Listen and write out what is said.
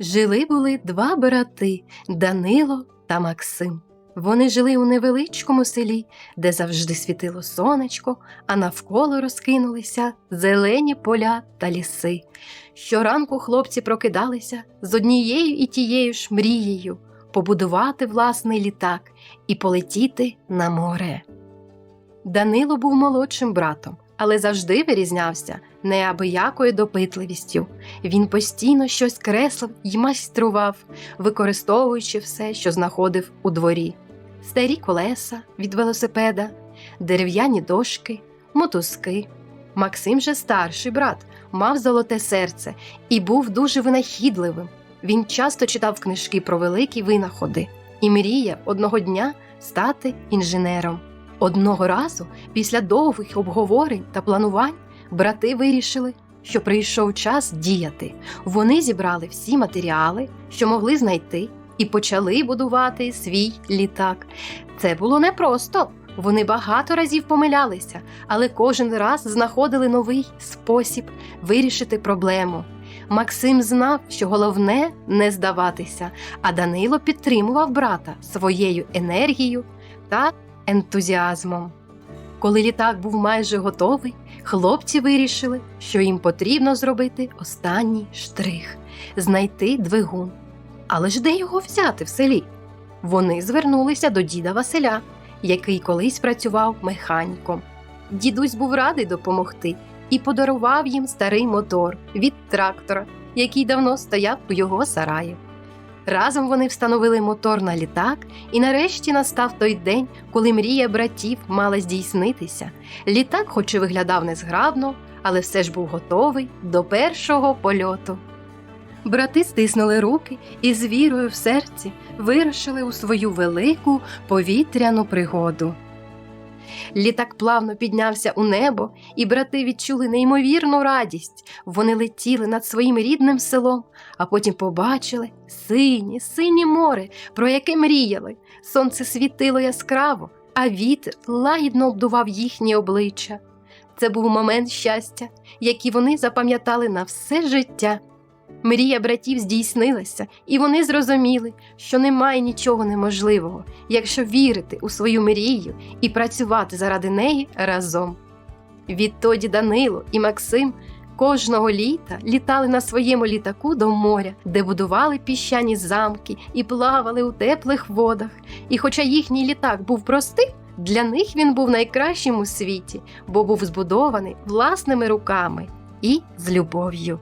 Жили були два брати Данило та Максим. Вони жили у невеличкому селі, де завжди світило сонечко, а навколо розкинулися зелені поля та ліси. Щоранку хлопці прокидалися з однією і тією ж мрією побудувати власний літак і полетіти на море. Данило був молодшим братом, але завжди вирізнявся неабиякою допитливістю. Він постійно щось креслив і майстрував, використовуючи все, що знаходив у дворі: старі колеса від велосипеда, дерев'яні дошки, мотузки. Максим же старший брат, мав золоте серце і був дуже винахідливим. Він часто читав книжки про великі винаходи і мріяв одного дня стати інженером. Одного разу, після довгих обговорень та планувань, брати вирішили, що прийшов час діяти. Вони зібрали всі матеріали, що могли знайти, і почали будувати свій літак. Це було непросто. Вони багато разів помилялися, але кожен раз знаходили новий спосіб вирішити проблему. Максим знав, що головне не здаватися, а Данило підтримував брата своєю енергією та ентузіазмом. Коли літак був майже готовий, хлопці вирішили, що їм потрібно зробити останній штрих знайти двигун. Але ж де його взяти в селі? Вони звернулися до діда Василя, який колись працював механіком. Дідусь був радий допомогти і подарував їм старий мотор від трактора, який давно стояв у його сараї. Разом вони встановили мотор на літак, і нарешті настав той день, коли мрія братів мала здійснитися. Літак, хоч і виглядав незграбно, але все ж був готовий до першого польоту. Брати стиснули руки і з вірою в серці вирушили у свою велику повітряну пригоду. Літак плавно піднявся у небо, і брати відчули неймовірну радість. Вони летіли над своїм рідним селом, а потім побачили синє, синє море, про яке мріяли. Сонце світило яскраво, а вітер лагідно обдував їхні обличчя. Це був момент щастя, який вони запам'ятали на все життя. Мрія братів здійснилася, і вони зрозуміли, що немає нічого неможливого, якщо вірити у свою мрію і працювати заради неї разом. Відтоді Данило і Максим кожного літа літали на своєму літаку до моря, де будували піщані замки і плавали у теплих водах. І хоча їхній літак був простим, для них він був найкращим у світі, бо був збудований власними руками і з любов'ю.